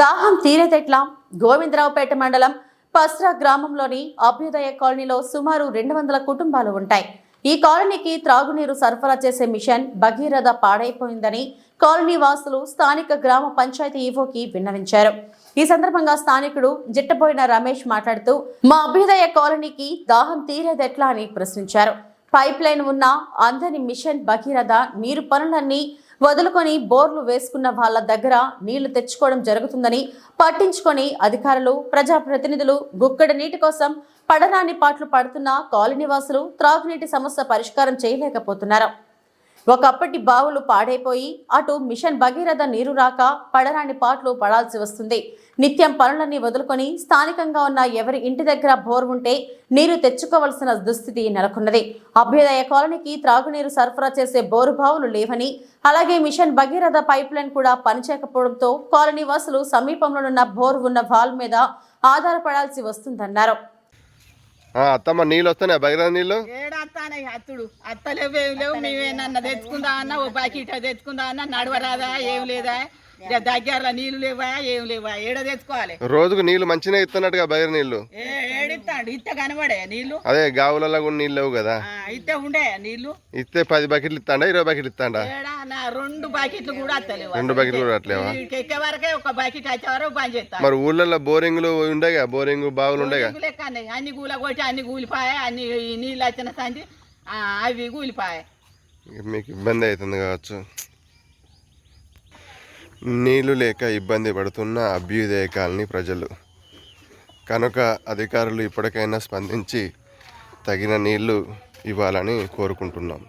దాహం తీరేదెట్లా? గోవిందరావుపేట మండలం పస్రా గ్రామంలోని అభ్యుదయ కాలనీలో సుమారు రెండు వందల కుటుంబాలు ఉంటాయి. ఈ కాలనీకి త్రాగునీరు సరఫరా చేసే మిషన్ భగీరథ పాడైపోయిందని కాలనీ వాసులు స్థానిక గ్రామ పంచాయతీ ఈవోకి విన్నవించారు. ఈ సందర్భంగా స్థానికుడు జిట్టబోయిన రమేష్ మాట్లాడుతూ మా అభ్యుదయ కాలనీకి దాహం తీరేదెట్లా? అని ప్రశ్నించారు. పైప్ లైన్ ఉన్న అందని మిషన్ భగీరథ నీరు పనులన్నీ వదులుకొని బోర్లు వేసుకున్న వాళ్ళ దగ్గర నీళ్ళు తెచ్చుకోవడం జరుగుతుందని పట్టించుకొని అధికారులు ప్రజాప్రతినిధులు గుక్కడి నీటి కోసం పడరాని పాటలు పడుతున్న కాలనీవాసులు త్రాగునీటి సమస్య పరిష్కారం చేయలేకపోతున్నారు. ఒకప్పటి బావులు పాడైపోయి అటు మిషన్ భగీరథ నీరు రాక పడరాని పాటలు పడాల్సి వస్తుంది. నిత్యం పనులన్నీ వదులుకొని స్థానికంగా ఉన్న ఎవరి ఇంటి దగ్గర బోర్ ఉంటే నీరు తెచ్చుకోవలసిన దుస్థితి నెలకొన్నది. అభ్యుదయ కాలనీకి త్రాగునీరు సరఫరా చేసే బోరు బావులు లేవని అలాగే మిషన్ భగీరథ పైప్ లైన్ కూడా పనిచేయకపోవడంతో కాలనీ వాసులు సమీపంలోనున్న బోర్ ఉన్న వాల్ మీద ఆధారపడాల్సి వస్తుందన్నారు. అత్తమ్మ నీళ్ళు వస్తున్నాయి? భగీరథ నీళ్ళు? ఏడాస్తానే అత్తుడు. అత్తలేవు ఏం లేవు. మేమేనన్నా తెచ్చుకుందా అన్న ఓ బకెట్ తెచ్చుకుందా అన్న నడవరాదా ఏం లేదా? ఇక దగ్గరలో నీళ్ళు లేవా ఏం లేవా? ఏడ తెచ్చుకోవాలి? రోజుకు నీళ్ళు మంచిగా ఇస్తున్నట్టుగా భగీరథ నీళ్ళు. ఏ ఏడిస్తాడు ఇత్త కనబడే నీళ్ళు? అదే గావులలో కూడా నీళ్ళు లేవు కదా. ఇత్తే ఉండే నీళ్ళు? ఇస్తే పది బకెట్లు ఇస్తాడా ఇరవై బకెట్లు ఇస్తాడా రెండు బకెట్లు కూడా అత్తలేవు రెండు బకెట్లు కూడా అట్లేవా? ఈడికి ఎక్కే వరకే ఒక బకెట్ వచ్చే వరకు బంద్ చేస్తాను మరి ఊళ్ళల్లో బోరింగ్లు ఉండేగా బోరింగ్ బావులు ఉండేగా. అన్ని గూల కొట్టి అన్ని కూలిపాయ అన్ని నీళ్ళు వచ్చిన సంచి అవి కూలిపాయ మీకు ఇబ్బంది అవుతుంది కావచ్చు. నీళ్ళు లేక ఇబ్బంది పడుతున్న అభ్యుదయ కాలనీ ప్రజలు. కనుక అధికారులు ఇప్పటికైనా స్పందించి తగిన నీళ్ళు ఇవ్వాలని కోరుకుంటున్నాం.